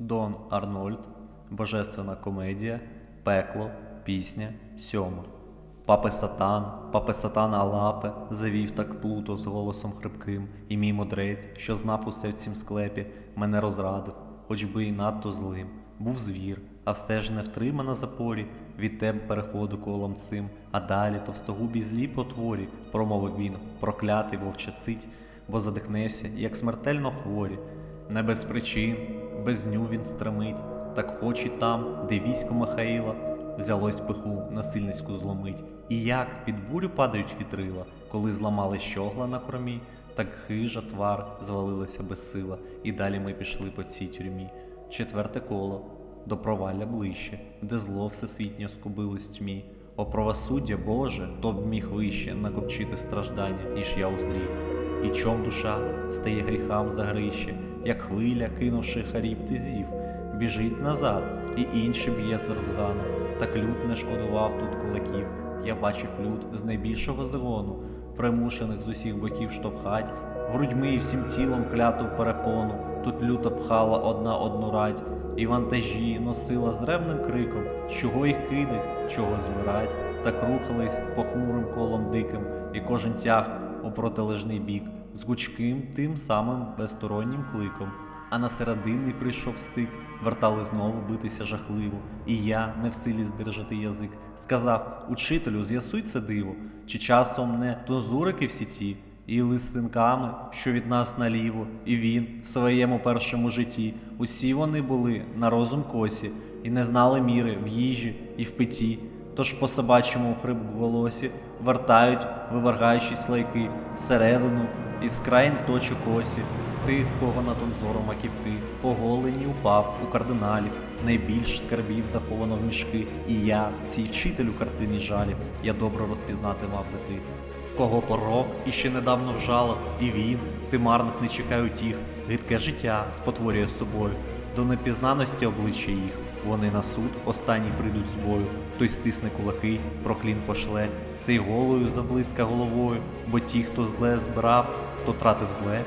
Дон Арнольд, Божественна комедія, Пекло, Пісня, Сьома. Папи Сатан, папи Сатана Алапе, завів так плуто з голосом хрипким, і мій мудрець, що знав усе в цім склепі, мене розрадив, хоч би і надто злим. Був звір, а все ж не втримана запорі, від тебе переходу колом цим, а далі товстогубій злій потворі, промовив він, проклятий вовча цить, бо задихневся, як смертельно хворі. Не без причин, без ню він стремить, так хоч і там, де військо Михаїла, взялось пиху насильницьку зломить. І як під бурю падають вітрила, коли зламали щогла на кормі, так хижа твар звалилася без сила, і далі ми пішли по цій тюрмі. Четверте коло до провалля ближче, де зло всесвітнє скубилось тьмі. О правосуддя Боже, хто б міг вище накопчити страждання, ніж я уздрів. І чом душа стає гріхам за грище, як хвиля, кинувши харіб тизів, біжить назад, і інші б'є з Рокзану. Так люд не шкодував тут кулаків. Я бачив люд з найбільшого загону, примушених з усіх боків штовхать, грудьми і всім тілом кляту перепону. Тут люто пхала одна одну радь, і вантажі носила з ревним криком, чого їх кидать, чого збирать. Так рухались похмурим колом диким, і кожен тяг у протилежний бік, з гучким тим самим безстороннім кликом. А на середини прийшов стик, вертали знову битися жахливо. І я, не в силі здержати язик, сказав учителю, з'ясуй це диво, чи часом не дозурики всі ті, і лисинками, що від нас наліво, і він в своєму першому житті. Усі вони були на розум косі, і не знали міри в їжі і в питті. Тож по собачому хрип голосі вертають, вивергаючись лайки всередину із країн точок осі, в тих, кого над зором маківки, поголені у пап, у кардиналів, найбільш скарбів заховано в мішки, і я, цій вчитель у картині жалів, я добре розпізнати мав би тих. Кого порок іще недавно вжалив, і він, ти марних не чекай утіх, гидке життя спотворює собою, до непізнаності обличчя їх. Вони на суд останній прийдуть з бою, той стисне кулаки, проклін пошле, цей голою заблиска головою, бо ті, хто зле збирав, хто тратив зле,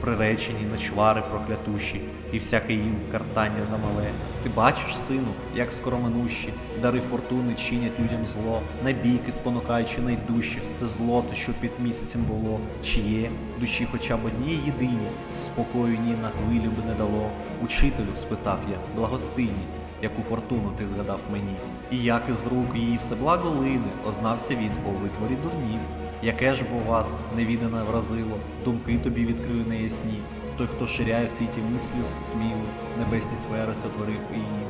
приречені на чвари проклятущі, і всяке їм картання замале. Ти бачиш, сину, як скороминущі, дари фортуни чинять людям зло, на бійки спонукаючи найдужче все злото, що під місяцем було, чи є в душі хоча б одній єдині, спокою ні на хвилю би не дало. Учителю, спитав я, благостині, яку фортуну ти згадав мені, і як із рук її все благо лине, ознався він по витворі дурнів. Яке ж бо вас невідане вразило, думки тобі відкрив неясні, той, хто ширяє в світі мислю, сміло, небесні сфери сотворив її.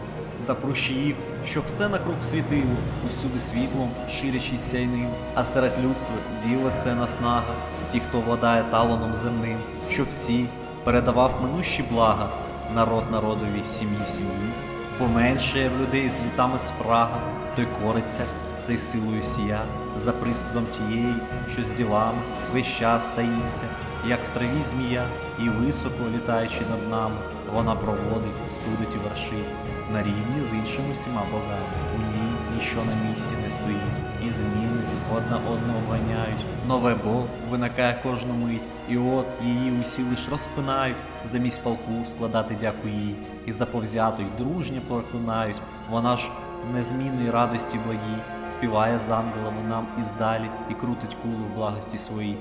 Та прощіїв, що все накруг світило, усюди світлом, ширячись сяйним, а серед людства діло це наснага, ті, хто владає талоном земним, що всі передавав минущі блага, народ народові, сім'ї сім'ї, поменшає в людей з літами спрага, той кориться, цей силою сія, за пристудом тієї, що з ділами весь час таїться, як в траві змія, і високо літаючи над нами, вона проводить, судить і вершить. На рівні з іншими всіма богами. У ній ніщо на місці не стоїть, і зміни одна одного обганяють. Нове Бог виникає кожну мить, і от її усі лиш розпинають, замість полку складати дяку їй, і заповзято й дружньо проклинають. Вона ж незмінної радості благій, співає з ангелами нам іздалі і крутить кулу в благості своїй.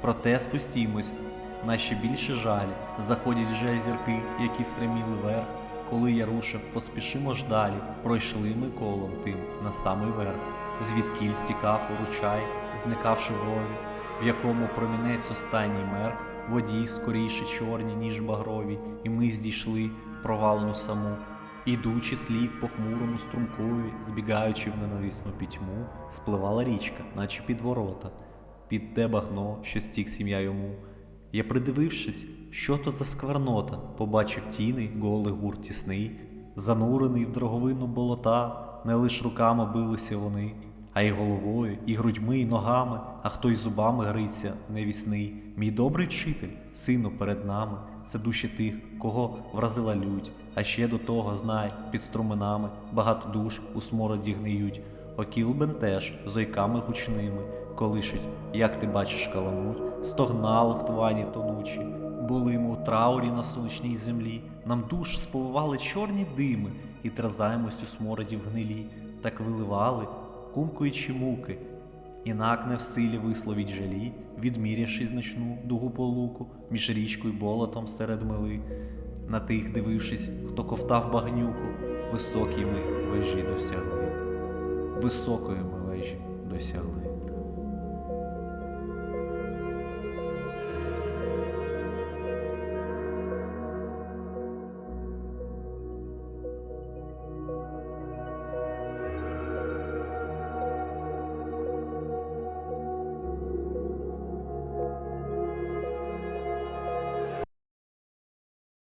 Проте спустімось, на ще більше жалі, заходять вже зірки, які стреміли вверх. Коли я рушив, поспішимо ж далі, пройшли ми колом тим на самий верх, звідкіль стікав уручай, зникавши в рові, в якому промінець останній мерк, водій скоріше чорні, ніж багрові, і ми здійшли провалену саму. Ідучи слід по хмурому струмкові, збігаючи в ненависну пітьму, спливала річка, наче під ворота, під те багно, що стік сім'я йому. Я, придивившись, що то за сквернота, побачив тіний голий гур тісний, занурений в дороговину болота, не лиш руками билися вони, а й головою, і грудьми, і ногами, а хто й зубами гриться невісний. Мій добрий вчитель, сину перед нами, це душі тих, кого вразила лють, а ще до того, знай, під струменами багато душ у смороді гниють. Окіл бентеж зойками гучними, колишуть, як ти бачиш каламуть, стогнали в твані тонучі, були ми у траурі на сонячній землі, нам душ сповивали чорні дими, і терзаємось у смороді в гнилі, так виливали, кумкуючи муки, інак не в силі висловіть жалі, відмірявши значну дугу полуку між річкою болотом серед мили, на тих дивившись, хто ковтав багнюку, високі ми вежі досягли, високої ми вежі досягли.